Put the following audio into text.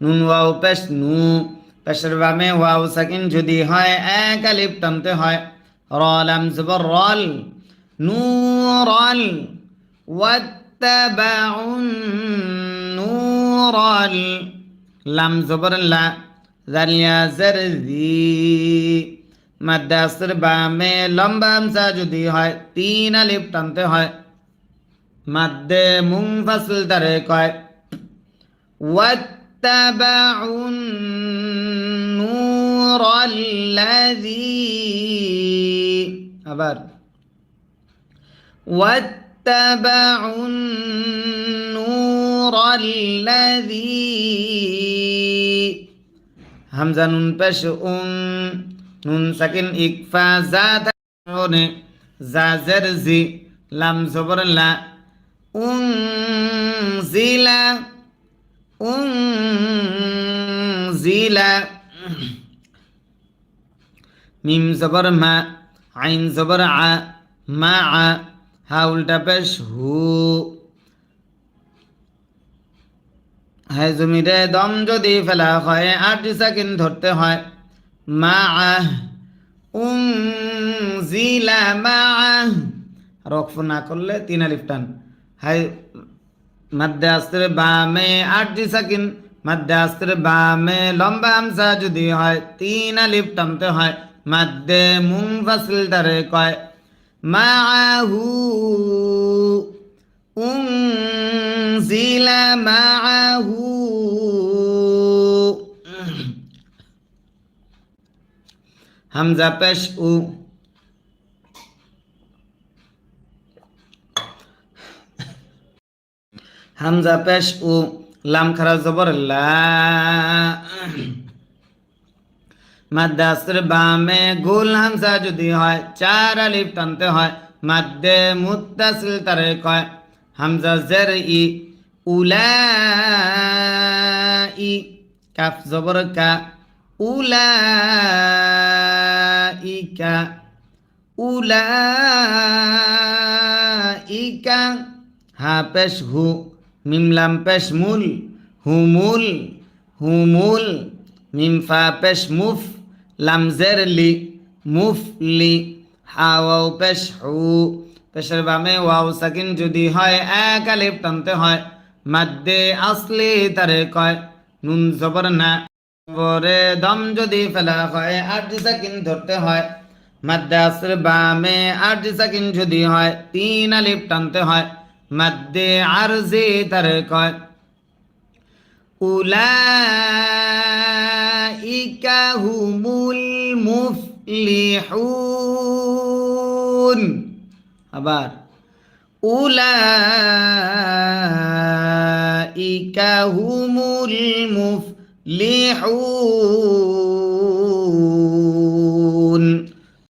নুন ওয়াও পেশ নু পেশের বামে ওয়াও সাকিন যদি হয় এক আলিফ টানতে হয় র লাম জবর রল নূরল ওয়াত্তাবাউন নূরল লাম জবর লা জালিয়া জারজি মাদ্রাসের বামে লম্বা হামজা যদি হয় তিন আলিফ টানতে হয় মাদ্দে মুংফাসিল তারে কয় واتبعوا النور الذي আবার واتبعوا النور الذي হামজা নুন পেশ উম নুন সাকিন ইকফা জা থাকনে জা জের জি লাম জবর লা উং জিলা মিম জবর মা, আইন জবর আ, মা আ, হা উল্টা পেশ হু। হ্যাঁ দম যদি ফেলা হয়, আট সেকেন্ড ধরতে হয়। মা আহ উং জিলা মা আহ রক্ফ না করলে তিন আলিফ টান। है। मध्यस्त्र बामे आठटी सेकेंड मध्यस्त्र बामे लंबा अंशा जदि है तीन लिप्टम तो है मध्य मुंग फ़सल तरह कह माहू माहू। हमजा पेश उ। হামজা পেশ উ লাম খারা জবর লা। মাদ্রাসের বামে গোল হামজা যদি হয়, চার আলিফ টানতে হয়। মাদ্দে মুত্তাসিল তারে কয় হামজা জের ই উলা ই কাফ জবর কা। উলা ইকা উলা ইকা হা পেশ হু। মিমলাম পেশ মুল হুমুল হুমুল মিমফা পেশ মুফ লামজের লি, মুফ লি হাওয়াও পেশ হু পেশের বামে ওয়াও সাকিন যদি হয়, এক আলিফ টানতে হয়। মাদ্দে আসলে তারে কয়, নুন জবর না। পরে দম যদি ফেলা হয়, আট সাকিন ধরতে হয়। মাদ্দে আসর বামে আট সাকিন যদি হয়, তিন আলিফ টানতে হয়। মাদ্দে আরজে তারে কয় উলাইকা হুমুল মুফলিহুন আবার উলাইকা হুমুল মুফলিহুন